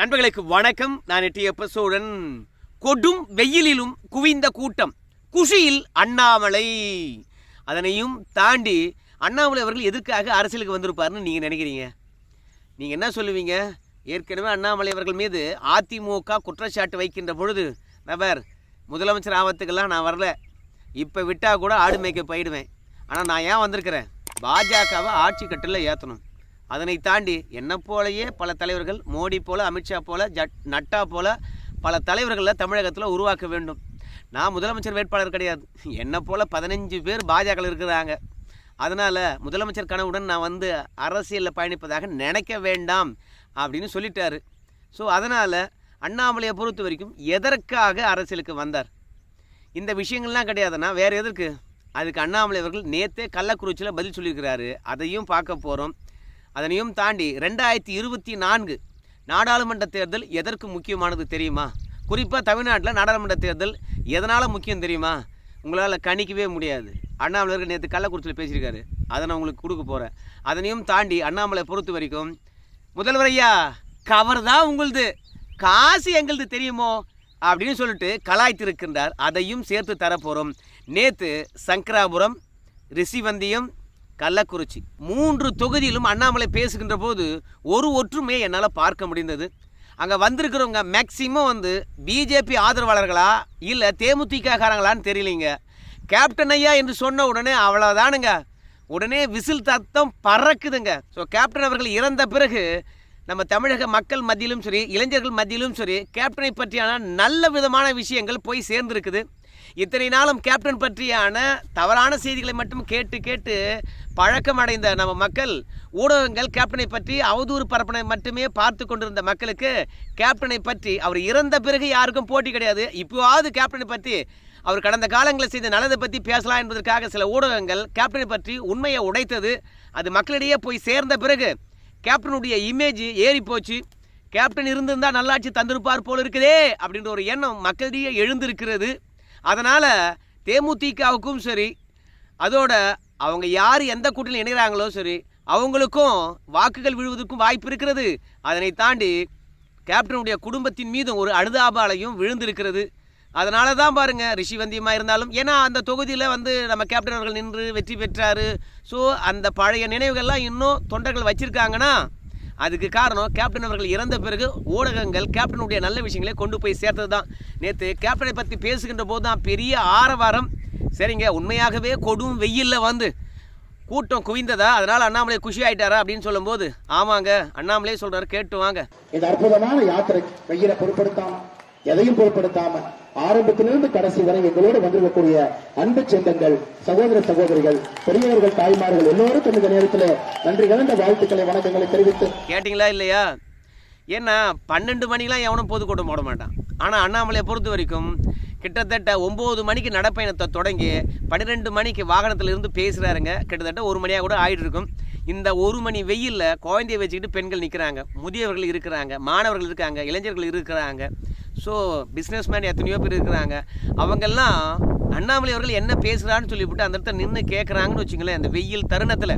நண்பர்களுக்கு வணக்கம். நான் எட்டியப்ப சோழன் கொடும் வெயிலிலும் குவிந்த கூட்டம். குஷியில் அண்ணாமலை. அதனையும் தாண்டி அண்ணாமலை அவர்கள் எதுக்காக அரசியலுக்கு வந்திருப்பாருன்னு நீங்கள் நினைக்கிறீங்க? நீங்கள் என்ன சொல்லுவீங்க? ஏற்கனவே அண்ணாமலை அவர்கள் மீது அதிமுக குற்றச்சாட்டு வைக்கின்ற பொழுது நபர் முதலமைச்சர் ஆபத்துக்கெல்லாம் நான் வரல. இப்போ விட்டால் கூட ஆடு மேய்க்க போயிடுவேன். ஆனால் நான் ஏன் வந்திருக்கிறேன்? பாஜகவை ஆட்சி கட்டில் ஏற்றணும் அதனை தாண்டி என்னை போலயே பல தலைவர்கள் மோடி போல அமித்ஷா போல ஜட் நட்டா போல பல தலைவர்களை தமிழகத்தில் உருவாக்க வேண்டும். நான் முதலமைச்சர் வேட்பாளர் கிடையாது. என்னை போல பதினஞ்சு பேர் பாஜக இருக்கிறாங்க. அதனால் முதலமைச்சர் கனவுடன் நான் வந்து அரசியலில் பயணிப்பதாக நினைக்க வேண்டாம் அப்படின்னு சொல்லிட்டாரு. ஸோ அதனால் அண்ணாமலையை பொறுத்த வரைக்கும் எதற்காக அரசியலுக்கு வந்தார்? இந்த விஷயங்கள்லாம் கிடையாதுன்னா வேறு எதற்கு? அதுக்கு அண்ணாமலை அவர்கள் நேற்றே கள்ளக்குறிச்சியில் பதில் சொல்லியிருக்கிறாரு. அதையும் பார்க்க போகிறோம் அதனையும் தாண்டி ரெண்டாயிரத்தி இருபத்தி நான்கு நாடாளுமன்ற தேர்தல் எதற்கு முக்கியமானது தெரியுமா? குறிப்பாக தமிழ்நாட்டில் நாடாளுமன்ற தேர்தல் எதனால் முக்கியம் தெரியுமா? உங்களால் கணிக்கவே முடியாது. அண்ணாமலை நேற்று கள்ளக்குறிச்சியில் பேசியிருக்காரு. அதை நான் உங்களுக்கு கொடுக்க போகிறேன் அதனையும் தாண்டி அண்ணாமலை பொறுத்த வரைக்கும் முதல்வர் ஐயா கவர் தான் உங்களுது. காசு எங்களுது தெரியுமோ? அப்படின்னு சொல்லிட்டு கலாய்த்திருக்கின்றார். அதையும் சேர்த்து தரப்போகிறோம் நேற்று சங்கராபுரம் ரிஷிவந்தியம் கள்ளக்குறிச்சி. மூன்று தொகுதியிலும் அண்ணாமலை பேசுகின்ற போது ஒரு ஒற்றுமையை என்னால் பார்க்க முடிந்தது. அங்கே வந்திருக்கிறவங்க மேக்சிமம் வந்து பிஜேபி ஆதரவாளர்களா? இல்லை தேமுதிக தெரியலிங்க. தெரியலைங்க கேப்டன் ஐயா என்று சொன்ன உடனே அவ்வளோதானுங்க உடனே விசில் தத்தம் பறக்குதுங்க. ஸோ கேப்டன் அவர்கள் இறந்த பிறகு நம்ம தமிழக மக்கள் மத்தியிலும் சரி இளைஞர்கள் மத்தியிலும் சரி கேப்டனை பற்றியான நல்ல விதமான விஷயங்கள் போய் சேர்ந்துருக்குது. இத்தனை நாளும் கேப்டன் பற்றியான தவறான செய்திகளை மட்டும் கேட்டு கேட்டு பழக்கமடைந்த நம்ம மக்கள் ஊடகங்கள் கேப்டனை பற்றி அவதூறு பரப்பனை மட்டுமே பார்த்து கொண்டிருந்த மக்களுக்கு கேப்டனை பற்றி அவர் இறந்த பிறகு யாருக்கும் போட்டி கிடையாது. இப்போவாவது கேப்டனை பற்றி அவர் கடந்த காலங்களில் செய்த நல்லதை பற்றி பேசலாம் என்பதற்காக சில ஊடகங்கள் கேப்டனை பற்றி உண்மையை உடைத்தது. அது மக்களிடையே போய் சேர்ந்த பிறகு கேப்டனுடைய இமேஜ் ஏறி போச்சு. கேப்டன் இருந்திருந்தால் நல்லாட்சி தந்திருப்பார் போல இருக்குதே அப்படின்ற ஒரு எண்ணம் மக்களிடையே எழுந்திருக்கிறது. அதனால் தேமுதிகவுக்கும் சரி அதோட அவங்க யார் எந்த கூட்டணியில் இணைகிறாங்களோ சரி அவங்களுக்கும் வாக்குகள் விழுவதற்கும் வாய்ப்பு இருக்கிறது. அதனை தாண்டி கேப்டனுடைய குடும்பத்தின் மீதும் ஒரு அனுதாபாலையும் விழுந்திருக்கிறது. அதனால தான் பாருங்க ரிஷிவந்தியமாக இருந்தாலும் ஏன்னா அந்த தொகுதியில் வந்து நம்ம கேப்டன் அவர்கள் நின்று வெற்றி பெற்றார். ஸோ அந்த பழைய நினைவுகள்லாம் இன்னும் தொண்டர்கள் வச்சுருக்காங்கன்னா அதுக்கு காரணம் கேப்டன் அவர்கள் இறந்த பிறகு ஊடகங்கள் கேப்டனுடைய நல்ல விஷயங்களை கொண்டு போய் சேர்த்தது தான் நேற்று கேப்டனை பற்றி பேசுகின்ற போது தான் பெரிய ஆரவாரம். சரிங்க உண்மையாகவே கொடும் வெயிலில் வந்து கூட்டம் குவிந்ததா? அதனால் அண்ணாமலை குஷி ஆயிட்டாரா அப்படின்னு சொல்லும்போது ஆமாங்க அண்ணாமலே சொல்கிறாரு கேட்டு வாங்க. இந்த அற்புதமான யாத்திரை வெயிலை பொருட்படுத்தாம எதையும் பொருட்படுத்தாம ஆரம்பத்திலிருந்து கடைசி வரை எங்களோடு வந்திருக்கக்கூடிய அன்பு சொந்தங்கள் சகோதர சகோதரிகள் பெரியவர்கள் தாய்மார்கள் எல்லோருக்கும் இந்த நேரத்தில் நன்றி கலந்த வாழ்த்துக்களை வணக்கங்களை தெரிவித்து கேட்டிங்களா இல்லையா? ஏன்னா பன்னெண்டு மணிக்கெலாம் எவனும் பொதுக்கூட்டம் போட மாட்டான். ஆனால் அண்ணாமலையை பொறுத்த வரைக்கும் கிட்டத்தட்ட ஒம்பது மணிக்கு நடப்பயணத்தை தொடங்கி பன்னிரெண்டு மணிக்கு வாகனத்தில் இருந்து பேசுகிறாருங்க கிட்டத்தட்ட ஒரு மணியாக கூட ஆயிட்டு இருக்கும். இந்த ஒரு மணி வெயிலில் குழந்தைய வச்சுக்கிட்டு பெண்கள் நிற்கிறாங்க முதியவர்கள் இருக்கிறாங்க மாணவர்கள் இருக்காங்க இளைஞர்கள் இருக்கிறாங்க. ஸோ பிஸ்னஸ்மேன் எத்தனையோ பேர் இருக்கிறாங்க. அவங்கெல்லாம் அண்ணாமலை அவர்கள் என்ன பேசுகிறான்னு சொல்லிவிட்டு அந்த இடத்துல நின்று கேட்குறாங்கன்னு வச்சுங்களேன் அந்த வெயில் தருணத்தில்.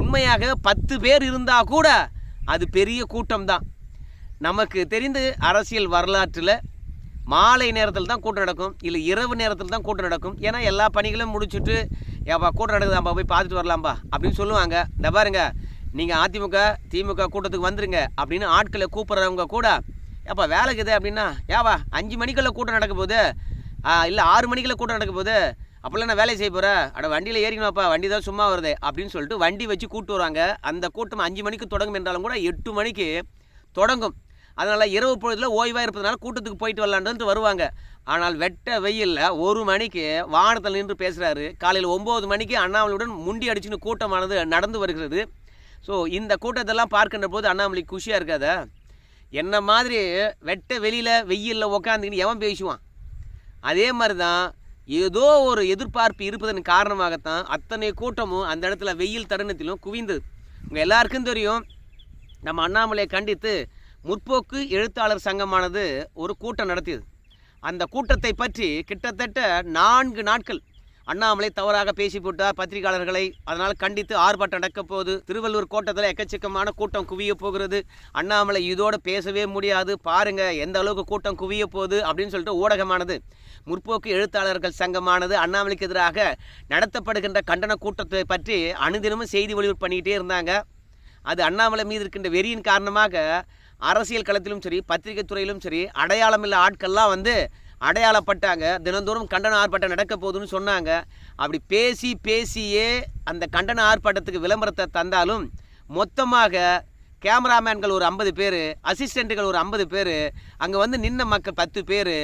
உண்மையாக பத்து பேர் இருந்தால் கூட அது பெரிய கூட்டம் தான் நமக்கு தெரிந்து அரசியல் வரலாற்றில் மாலை நேரத்தில் தான் கூட்டம் நடக்கும் இல்லை இரவு நேரத்தில் தான் கூட்டம் நடக்கும். ஏன்னா எல்லா பணிகளும் முடிச்சுட்டு ஏப்பா கூட்டம் நடக்குதாம்பா போய் பார்த்துட்டு வரலாம்பா அப்படின்னு சொல்லுவாங்க. இந்த பாருங்க நீங்கள் அதிமுக திமுக கூட்டத்துக்கு வந்துருங்க அப்படின்னு ஆட்களை கூப்பிட்றவங்க கூட ஏப்பா வேலைக்குது அப்படின்னா ஏவா அஞ்சு மணிக்குள்ளே கூட்டம் நடக்க போகுது. இல்லை ஆறு மணிக்குள்ள கூட்டம் நடக்க போகுது. அப்போல்லாம் நான் வேலை செய்ய போகிறேன் அட வண்டியில் ஏறிக்கணும்ப்பா வண்டி தான் சும்மா வருது அப்படின்னு சொல்லிட்டு வண்டி வச்சு கூட்டு வராங்க அந்த கூட்டம் அஞ்சு மணிக்கு தொடங்கும் என்றாலும் கூட எட்டு மணிக்கு தொடங்கும். அதனால் இரவு பொழுதில் ஓய்வாக இருப்பதனால கூட்டத்துக்கு போயிட்டு வரலான்ட்டு வருவாங்க. ஆனால் வெட்ட வெயிலில் ஒரு மணிக்கு வானத்தில் நின்று பேசுகிறாரு காலையில் ஒம்பது மணிக்கு அண்ணாமலையுடன் முண்டி அடிச்சுன்னு கூட்டமானது நடந்து வருகிறது. ஸோ இந்த கூட்டத்தெல்லாம் பார்க்கின்ற போது அண்ணாமலை குஷியாக இருக்காதா? என்ன மாதிரி வெட்ட வெளியில் வெயிலில் உக்காந்துக்கிட்டு எவன் பேசுவான்? அதே மாதிரி தான் ஏதோ ஒரு எதிர்பார்ப்பு இருப்பதன் காரணமாகத்தான் அத்தனை கூட்டமும் அந்த இடத்துல வெயில் தருணத்திலும் குவிந்தது. உங்கள் எல்லாருக்கும் தெரியும் நம்ம அண்ணாமலையை கண்டித்து முற்போக்கு எழுத்தாளர் சங்கமானது ஒரு கூட்டம் நடத்தியது. அந்த கூட்டத்தை பற்றி கிட்டத்தட்ட நான்கு நாட்கள் அண்ணாமலை தவறாக பேசி போட்டார் பத்திரிகையாளர்களை. அதனால் கண்டித்து ஆர்ப்பாட்டம் நடக்க போகுது. திருவள்ளூர் கோட்டத்தில் எக்கச்சக்கமான கூட்டம் குவிய போகிறது. அண்ணாமலை இதோட பேசவே முடியாது. பாருங்க எந்த அளவுக்கு கூட்டம் குவிய போகுது அப்படின்னு சொல்லிட்டு ஊடகமானது முற்போக்கு எழுத்தாளர்கள் சங்கமானது அண்ணாமலைக்கு எதிராக நடத்தப்படுகின்ற கண்டன கூட்டத்தை பற்றி அனுதினமும் செய்தி வெளியூர் பண்ணிக்கிட்டே இருந்தாங்க. அது அண்ணாமலை மீது இருக்கின்ற வெறியின் காரணமாக அரசியல் களத்திலும் சரி பத்திரிகை துறையிலும் சரி அடையாளமில்லை ஆட்கள்லாம் வந்து அடையாளப்பட்டாங்க. தினந்தோறும் கண்டன ஆர்ப்பாட்டம் நடக்க போகுதுன்னு சொன்னாங்க. அப்படி பேசி பேசியே அந்த கண்டன ஆர்ப்பாட்டத்துக்கு விளம்பரத்தை தந்தாலும் மொத்தமாக கேமராமேன்கள் ஒரு ஐம்பது பேர் அசிஸ்டண்ட்டுகள் ஒரு ஐம்பது பேர் அங்கே வந்து நின்ன மக்கள் பத்து பேர்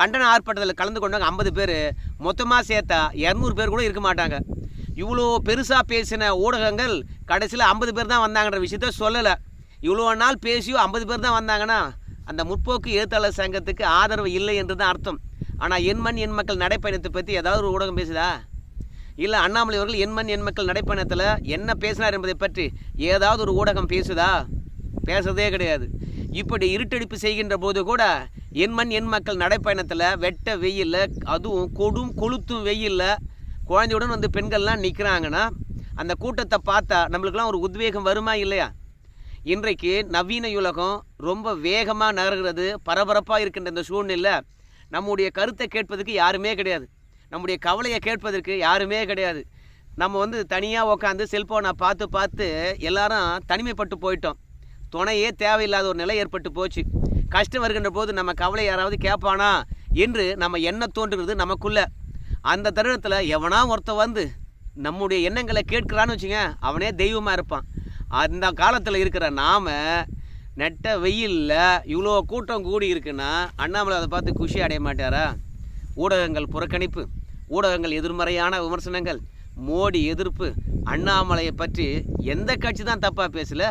கண்டன ஆர்ப்பாட்டத்தில் கலந்து கொண்டவங்க ஐம்பது பேர் மொத்தமாக சேர்த்தா இரநூறு பேர் கூட இருக்க மாட்டாங்க. இவ்வளோ பெருசாக பேசின ஊடகங்கள் கடைசியில் ஐம்பது பேர் தான் வந்தாங்கன்ற விஷயத்த சொல்லலை. இவ்வளோ நாள் பேசியோ ஐம்பது பேர் தான் வந்தாங்கன்னா அந்த முற்போக்கு எழுத்தாளர் சங்கத்துக்கு ஆதரவு இல்லை என்று தான் அர்த்தம். ஆனால் என் மண் என் மக்கள் நடைப்பயணத்தை பற்றி ஏதாவது ஒரு ஊடகம் பேசுதா? இல்லை அண்ணாமலை அவர்கள் என் மண் என் மக்கள் நடைப்பயணத்தில் என்ன பேசினார் என்பதை பற்றி ஏதாவது ஒரு ஊடகம் பேசுதா? பேசுறதே கிடையாது. இப்படி இருட்டடிப்பு செய்கின்ற போது கூட என் மண் என் மக்கள் நடைப்பயணத்தில் வெட்ட வெயிலில் அதுவும் கொடும் கொளுத்தும் வெயிலில் குழந்தையுடன் வந்து பெண்கள்லாம் நிற்கிறாங்கன்னா அந்த கூட்டத்தை பார்த்தா நம்மளுக்கெல்லாம் ஒரு உத்வேகம் வருமா இல்லையா? இன்றைக்கு நவீன உலகம் ரொம்ப வேகமாக நகர்கிறது பரபரப்பாக இருக்கின்ற இந்த சூழ்நிலை நம்முடைய கருத்தை கேட்பதற்கு யாருமே கிடையாது. நம்முடைய கவலையை கேட்பதற்கு யாருமே கிடையாது. நம்ம வந்து தனியாக உட்காந்து செல்ஃபோனை பார்த்து பார்த்து எல்லாரும் தனிமைப்பட்டு போயிட்டோம். துணையே தேவையில்லாத ஒரு நிலை ஏற்பட்டு போச்சு. கஷ்டம் வருகின்ற போது நம்ம கவலை யாராவது கேட்பானா என்று நம்ம எண்ணம் தோன்றுகிறது நமக்குள்ள. அந்த தருணத்தில் எவனா ஒருத்தன் வந்து நம்முடைய எண்ணங்களை கேட்கிறான்னு வச்சுங்க அவனே தெய்வமாக இருப்பான். அந்த காலத்தில் இருக்கிற நாம் நெட்ட வெயிலில் இவ்வளோ கூட்டம் கூடி இருக்குன்னா அண்ணாமலை அதை பார்த்து குஷி அடைய மாட்டாரா? ஊடகங்கள் புறக்கணிப்பு ஊடகங்கள் எதிர்மறையான விமர்சனங்கள் மோடி எதிர்ப்பு அண்ணாமலையை பற்றி எந்த கட்சி தான் தப்பாக பேசல?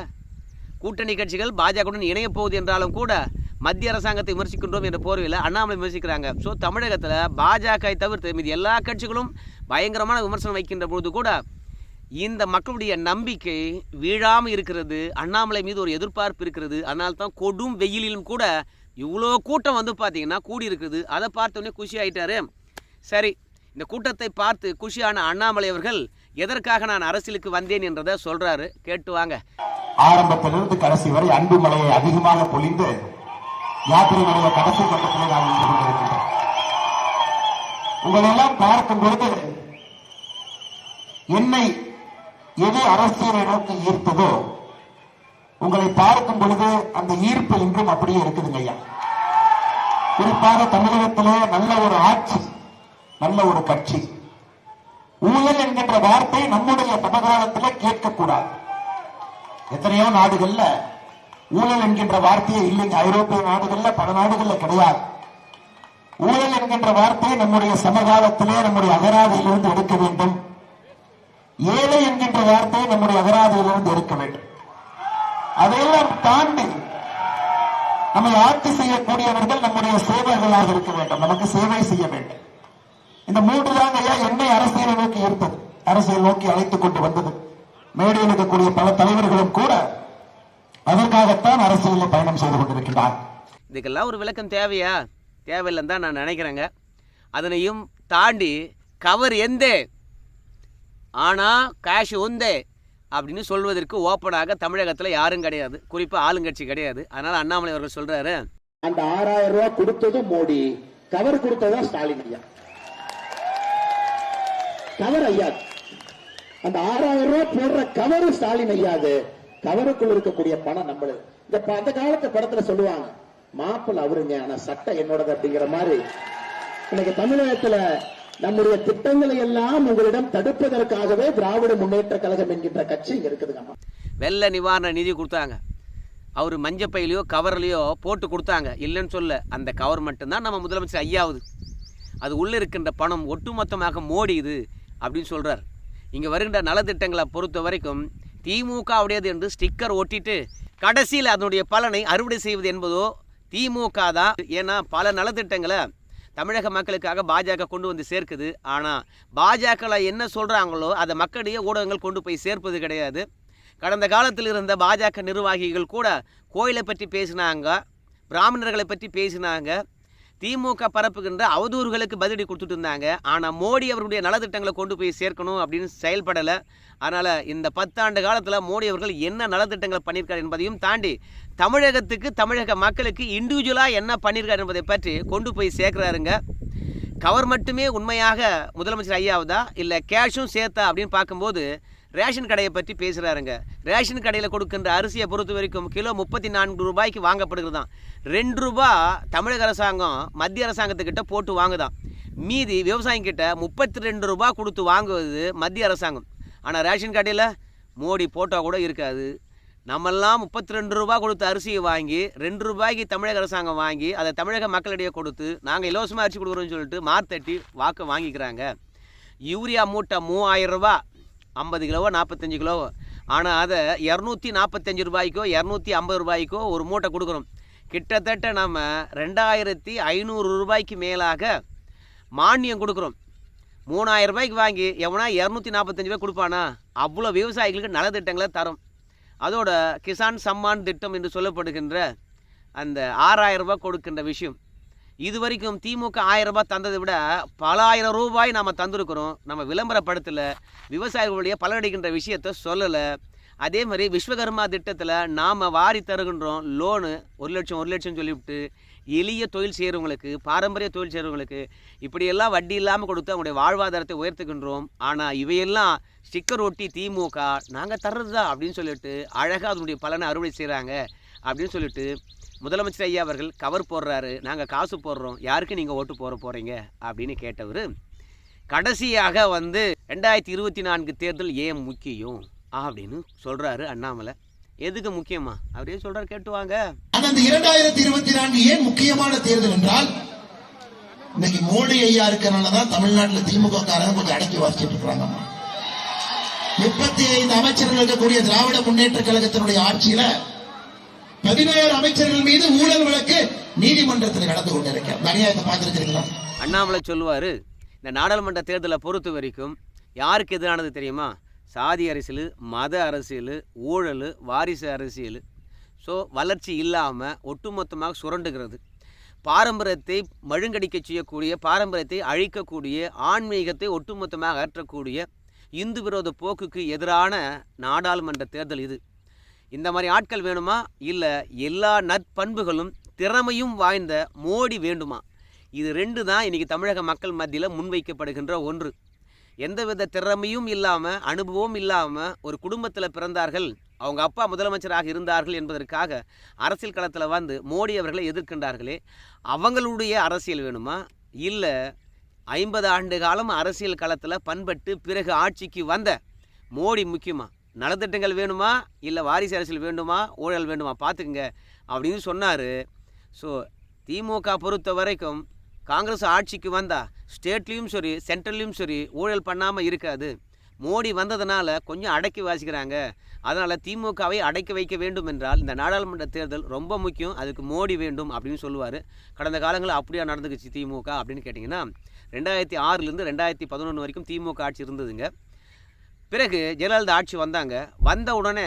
கூட்டணி கட்சிகள் பாஜகவுடன் இணைய போகுது என்றாலும் கூட மத்திய அரசாங்கத்தை விமர்சிக்கின்றோம் என்ற போர்வையில் அண்ணாமலை விமர்சிக்கிறாங்க. ஸோ தமிழகத்தில் பாஜகவை தவிர்த்து மீது எல்லா கட்சிகளும் பயங்கரமான விமர்சனம் வைக்கின்ற பொழுது கூட இந்த மக்களுடைய நம்பிக்கை வீழாமல் இருக்கிறது அண்ணாமலை மீது ஒரு எதிர்பார்ப்பு இருக்கிறது அதனால தான் கொடும் வெயிலிலும் கூட இவ்வளோ கூட்டம் வந்து பார்த்தீங்கன்னா கூடி இருக்குது. அதை பார்த்தோன்னே குஷி ஆயிட்டாரு. சரி இந்த கூட்டத்தை பார்த்து குஷியான அண்ணாமலை அவர்கள் எதற்காக நான் அரசியலுக்கு வந்தேன் என்றதை சொல்றாரு. கேட்டு வாங்க. ஆரம்பத்திலிருந்து கடைசி வரை அன்பு மலையை அதிகமாக பொழிந்து யாத்திரையுடைய கடைசி கட்டத்தில் நாம் பார்க்கும் பொழுது என்னை எது அரசியலை நோக்கி ஈர்த்ததோ உங்களை பார்க்கும் பொழுது அந்த ஈர்ப்பு இன்றும் அப்படியே இருக்குதுங்க ஐயா. குறிப்பாக தமிழகத்திலே நல்ல ஒரு ஆட்சி நல்ல ஒரு கட்சி. ஊழல் என்கின்ற வார்த்தை நம்முடைய சமகாலத்திலே கேட்கக்கூடாது. எத்தனையோ நாடுகள்ல ஊழல் என்கின்ற வார்த்தையே இல்லைங்க. ஐரோப்பிய நாடுகள்ல பல நாடுகள்ல கிடையாது. ஊழல் என்கின்ற வார்த்தையை நம்முடைய சமகாலத்திலே நம்முடைய அகராதியிலிருந்து எடுக்க வேண்டும். ஏழை என்கின்ற வார்த்தையை நம்முடைய அகராதியிலிருந்து இருக்க வேண்டும். அதையெல்லாம் தாண்டி நம்மை ஆட்சி செய்யக்கூடியவர்கள் நம்முடைய சேவைகளாக இருக்க வேண்டும். நமக்கு சேவை செய்ய வேண்டும். இந்த மூன்று தான் ஐயா என்னை அரசியலை நோக்கி ஈர்த்தது. அரசியல் நோக்கி அழைத்துக் கொண்டு வந்தது. மேடையில் இருக்கக்கூடிய பல தலைவர்களும் கூட அதற்காகத்தான் அரசியலில் பயணம் செய்து கொண்டிருக்கிறார் இதுக்கெல்லாம் ஒரு விளக்கம் தேவையா? தேவையில்லைன்னு தான் நான் நினைக்கிறேங்க. அதனையும் தாண்டி கவர் எந்தே ஆனால் கேஷ் உந்தே அப்படின்னு சொல்வதற்கு ஓப்பனாக தமிழகத்தில் யாரும் கிடையாது. குறிப்பாக ஆளுங்கட்சி கிடையாது. அதனால் அண்ணாமலை அவர்கள் சொல்கிறாரு அந்த ஆறாயிரம் ரூபாய் கொடுத்ததும் மோடி. கவர் கொடுத்ததும் ஸ்டாலின் ஐயா. கவர் ஐயா. அந்த ஆறாயிரம் ரூபாய் போடுற கவர் ஸ்டாலின் ஐயாது கவருக்குள்ள இருக்கக்கூடிய பணம் நம்மளு இந்த அந்த காலத்து படத்துல சொல்லுவாங்க மாப்பிள்ள அவருங்க ஆனா சட்டை என்னோடது அப்படிங்கிற மாதிரி. இன்னைக்கு தமிழகத்துல நம்முடைய திட்டங்களை எல்லாம் உங்களிடம் தடுப்பதற்காகவே திராவிட முன்னேற்ற கழகம் என்கின்ற கட்சி இங்க இருக்குதுங்க வெள்ள நிவாரண நிதி கொடுத்தாங்க. அவர் மஞ்சப்பையிலையோ கவர்லையோ போட்டு கொடுத்தாங்க. இல்லைன்னு சொல்ல அந்த கவர் மட்டும்தான் நம்ம முதலமைச்சர் ஐயாவது. அது உள்ளே இருக்கின்ற பணம் ஒட்டுமொத்தமாக மோடியுது அப்படின்னு சொல்கிறார் இங்கே வருகின்ற நலத்திட்டங்களை பொறுத்த வரைக்கும் திமுக உடையது என்று ஸ்டிக்கர் ஒட்டிட்டு கடைசியில் அதனுடைய பலனை அறுவடை செய்வது என்பதோ திமுக தான் ஏன்னா பல நலத்திட்டங்களை தமிழக மக்களுக்காக பாஜக கொண்டு வந்து சேர்க்குது. ஆனால் பாஜகவில் என்ன சொல்கிறாங்களோ அதை மக்களிடையே ஊடகங்கள் கொண்டு போய் சேர்ப்பது கிடையாது. கடந்த காலத்தில் இருந்த பாஜக நிர்வாகிகள் கூட கோயிலை பற்றி பேசினாங்க பிராமணர்களை பற்றி பேசினாங்க. திமுக பரப்புகின்ற அவதூறுகளுக்கு பதிலடி கொடுத்துட்டு இருந்தாங்க. ஆனால் மோடி அவர்களுடைய நலத்திட்டங்களை கொண்டு போய் சேர்க்கணும் அப்படின்னு செயல்படலை. அதனால் இந்த பத்தாண்டு காலத்தில் மோடி அவர்கள் என்ன நலத்திட்டங்களை பண்ணியிருக்காரு என்பதையும் தாண்டி தமிழகத்துக்கு தமிழக மக்களுக்கு இண்டிவிஜுவலாக என்ன பண்ணியிருக்காரு என்பதை பற்றி கொண்டு போய் சேர்க்குறாருங்க. கவர் மட்டுமே உண்மையாக முதலமைச்சர் ஐயாவதா? இல்லை கேஷும் சேர்த்தா அப்படின்னு பார்க்கும்போது ரேஷன் கடையை பற்றி பேசுகிறாருங்க ரேஷன் கடையில் கொடுக்கின்ற அரிசியை பொறுத்த வரைக்கும் கிலோ முப்பத்தி நான்கு ரூபாய்க்கு வாங்கப்படுகிறதாம். ரெண்டு ரூபா தமிழக அரசாங்கம் மத்திய அரசாங்கத்துக்கிட்ட போட்டு வாங்குதான் மீதி விவசாயிங்கிட்ட முப்பத்தி ரெண்டு ரூபா கொடுத்து வாங்குவது மத்திய அரசாங்கம். ஆனால் ரேஷன் கடையில் மோடி போட்டோ கூட இருக்காது. நம்மெல்லாம் முப்பத்தி ரெண்டு ரூபா கொடுத்து அரிசியை வாங்கி ரெண்டு ரூபாய்க்கு தமிழக அரசாங்கம் வாங்கி அதை தமிழக மக்களிடையே கொடுத்து நாங்கள் இலவசமாக அரிசி கொடுக்குறோம்னு சொல்லிட்டு மார்த்தட்டி வாக்கு வாங்கிக்கிறாங்க. யூரியா மூட்டை மூவாயிரம் ரூபா ஐம்பது கிலோவோ நாற்பத்தஞ்சு கிலோவோ. ஆனால் அதை இரநூத்தி நாற்பத்தஞ்சு ரூபாய்க்கோ இரநூத்தி ஐம்பது ரூபாய்க்கோ ஒரு மூட்டை கொடுக்குறோம் கிட்டத்தட்ட நம்ம ரெண்டாயிரத்தி ஐநூறு ரூபாய்க்கு மேலாக மானியம் கொடுக்குறோம். மூணாயிரம் ரூபாய்க்கு வாங்கி எவனா இரநூத்தி நாற்பத்தஞ்சு ரூபாய் கொடுப்பானா? அவ்வளோ விவசாயிகளுக்கு நலத்திட்டங்களை தரும். அதோட கிசான் சம்மான் திட்டம் என்று சொல்லப்படுகின்ற அந்த ஆறாயிரம் ரூபாய் கொடுக்கின்ற விஷயம். இது வரைக்கும் திமுக ஆயிரம் ரூபாய் தந்ததை விட பல ஆயிரம் ரூபாய் நம்ம தந்திருக்கிறோம். நம்ம விளம்பரப்படுத்தலை விவசாயிகளுடைய பலனடைகின்ற விஷயத்த சொல்லலை. அதே மாதிரி விஸ்வகர்மா திட்டத்தில் நாம் வாரி தருகின்றோம் லோனு ஒரு லட்சம் ஒரு லட்சம் சொல்லிவிட்டு எளிய தொழில் செய்கிறவங்களுக்கு பாரம்பரிய தொழில் செய்கிறவங்களுக்கு இப்படியெல்லாம் வட்டி இல்லாமல் கொடுத்து அவங்களுடைய வாழ்வாதாரத்தை உயர்த்துகின்றோம். ஆனால் இவையெல்லாம் ஸ்டிக்கர் ஒட்டி திமுக நாங்கள் தர்றது தான் அப்படின்னு சொல்லிட்டு அழகாக அதனுடைய பலனை அறுவடை செய்கிறாங்க அப்படின்னு சொல்லிட்டு முதலமைச்சர் ஐயா அவர்கள் கவர் போடுறாரு நாங்கள் காசு போடுறோம் யாருக்கு நீங்கள் ஓட்டு போட போகிறீங்க அப்படின்னு கேட்டவர் கடைசியாக வந்து ரெண்டாயிரத்தி இருபத்தி நான்கு தேர்தல் ஏன் முக்கியம்? அப்படின்னு சொல்கிறாரு அண்ணாமலை. எதுக்கு முக்கியமா? அப்படியே சொல்றாரு கேட்டு வாங்க. அந்த இரண்டாயிரத்தி இருபத்தி நான்கு ஏன் முக்கியமான தேர்தல் என்றால் இன்னைக்கு மோடி ஐயா இருக்கிறனாலதான் தமிழ்நாட்டுல திமுக காரங்க கொஞ்சம் அடக்கி வாசிட்டு இருக்காங்க. முப்பத்தி ஐந்து அமைச்சர்கள் இருக்கக்கூடிய திராவிட முன்னேற்ற கழகத்தினுடைய ஆட்சியில பதினோரு அமைச்சர்கள் மீது ஊழல் வழக்கு நீதிமன்றத்தில் நடந்து கொண்டிருக்க அநியாயத்தை அண்ணாமலை சொல்லுவார் இந்த நாடாளுமன்ற தேர்தலை பொறுத்த வரைக்கும் யாருக்கு எதிரானது தெரியுமா? சாதி அரசியல் மத அரசியல் ஊழல் வாரிசு அரசியல். ஸோ வளர்ச்சி இல்லாமல் ஒட்டுமொத்தமாக சுரண்டுகிறது. பாரம்பரியத்தை மழுங்கடிக்க செய்யக்கூடிய பாரம்பரியத்தை அழிக்கக்கூடிய ஆன்மீகத்தை ஒட்டுமொத்தமாக அகற்றக்கூடிய இந்து விரோத போக்குக்கு எதிரான நாடாளுமன்ற தேர்தல் இது. இந்த மாதிரி ஆட்கள் வேணுமா? இல்லை எல்லா நற்பண்புகளும் திறமையும் வாய்ந்த மோடி வேண்டுமா? இது ரெண்டு தான் இன்றைக்கி தமிழக மக்கள் மத்தியில் முன்வைக்கப்படுகின்ற ஒன்று. எந்தவித திறமையும் இல்லாமல் அனுபவம் இல்லாமல் ஒரு குடும்பத்தில் பிறந்தார்கள் அவங்க அப்பா முதலமைச்சராக இருந்தார்கள் என்பதற்காக அரசியல் களத்தில் வந்து மோடி அவர்களை எதிர்க்கின்றார்களே அவங்களுடைய அரசியல் வேணுமா? இல்லை ஐம்பது ஆண்டு காலம் அரசியல் களத்தில் பண்பட்டு பிறகு ஆட்சிக்கு வந்த மோடி முக்கியமாக நலத்திட்டங்கள் வேணுமா? இல்லை வாரிசு அரசியல் வேண்டுமா? ஊழல் வேண்டுமா? பார்த்துக்குங்க அப்படின்னு சொன்னார். ஸோ திமுக பொறுத்த வரைக்கும் காங்கிரஸ் ஆட்சிக்கு வந்தால் ஸ்டேட்லேயும் சரி சென்ட்ரல்லையும் சரி ஊழல் பண்ணாமல் இருக்காது. மோடி வந்ததுனால கொஞ்சம் அடக்கி வாசிக்கிறாங்க. அதனால் திமுகவை அடக்கி வைக்க வேண்டும் என்றால் இந்த நாடாளுமன்ற தேர்தல் ரொம்ப முக்கியம். அதுக்கு மோடி வேண்டும் அப்படின்னு சொல்லுவார். கடந்த காலங்களில் அப்படியா நடந்துக்குச்சு திமுக அப்படின்னு கேட்டிங்கன்னா ரெண்டாயிரத்தி ஆறுலேருந்து ரெண்டாயிரத்தி பதினொன்று வரைக்கும் திமுக ஆட்சி இருந்ததுங்க. பிறகு ஜெயலலிதா ஆட்சி வந்தாங்க. வந்த உடனே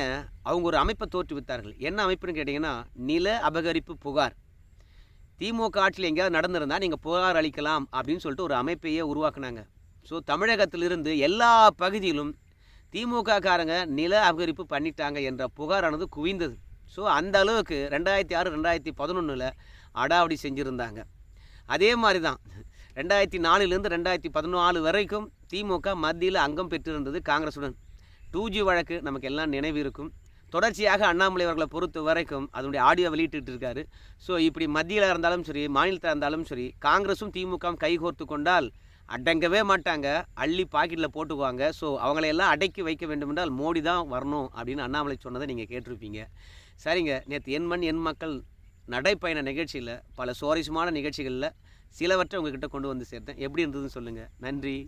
அவங்க ஒரு அமைப்பை தோற்றுவித்தார்கள் என்ன அமைப்புன்னு கேட்டிங்கன்னா நில அபகரிப்பு புகார். திமுக ஆட்சியில் எங்கேயாவது நடந்திருந்தால் நீங்கள் புகார் அளிக்கலாம் அப்படின்னு சொல்லிட்டு ஒரு அமைப்பையே உருவாக்குனாங்க. ஸோ தமிழகத்திலிருந்து எல்லா பகுதியிலும் திமுக காரங்க நில அபகரிப்பு பண்ணிட்டாங்க என்ற புகாரானது குவிந்தது. ஸோ அந்த அளவுக்கு ரெண்டாயிரத்தி ஆறு ரெண்டாயிரத்தி பதினொன்றில் அடாவடி செஞ்சுருந்தாங்க. அதே மாதிரி தான் ரெண்டாயிரத்தி நாலுலேருந்து ரெண்டாயிரத்தி பதினாலு வரைக்கும் திமுக மத்தியில் அங்கம் பெற்றிருந்தது காங்கிரஸுடன் டூ ஜி வழக்கு நமக்கு எல்லாம் நினைவு இருக்கும். தொடர்ச்சியாக அண்ணாமலை அவர்களை பொறுத்த வரைக்கும் அதனுடைய ஆடியோ வெளியிட்டு இருக்காரு. ஸோ இப்படி மத்தியில் இருந்தாலும் சரி மாநிலத்தில் இருந்தாலும் சரி காங்கிரஸும் திமுகவும் கைகோர்த்து கொண்டால் அடங்கவே மாட்டாங்க. அள்ளி பாக்கெட்டில் போட்டுக்குவாங்க. ஸோ அவங்களையெல்லாம் அடக்கி வைக்க வேண்டுமென்றால் மோடி தான் வரணும் அப்படின்னு அண்ணாமலை சொன்னதை நீங்கள் கேட்டிருப்பீங்க. சரிங்க நேற்று என் மண் என் மக்கள் நடைப்பயண நிகழ்ச்சியில் பல சுவாரஸ்யமான நிகழ்ச்சிகளில் சிலவற்றை உங்ககிட்ட கொண்டு வந்து சேர்த்தேன். எப்படி இருந்ததுன்னு சொல்லுங்கள் நன்றி.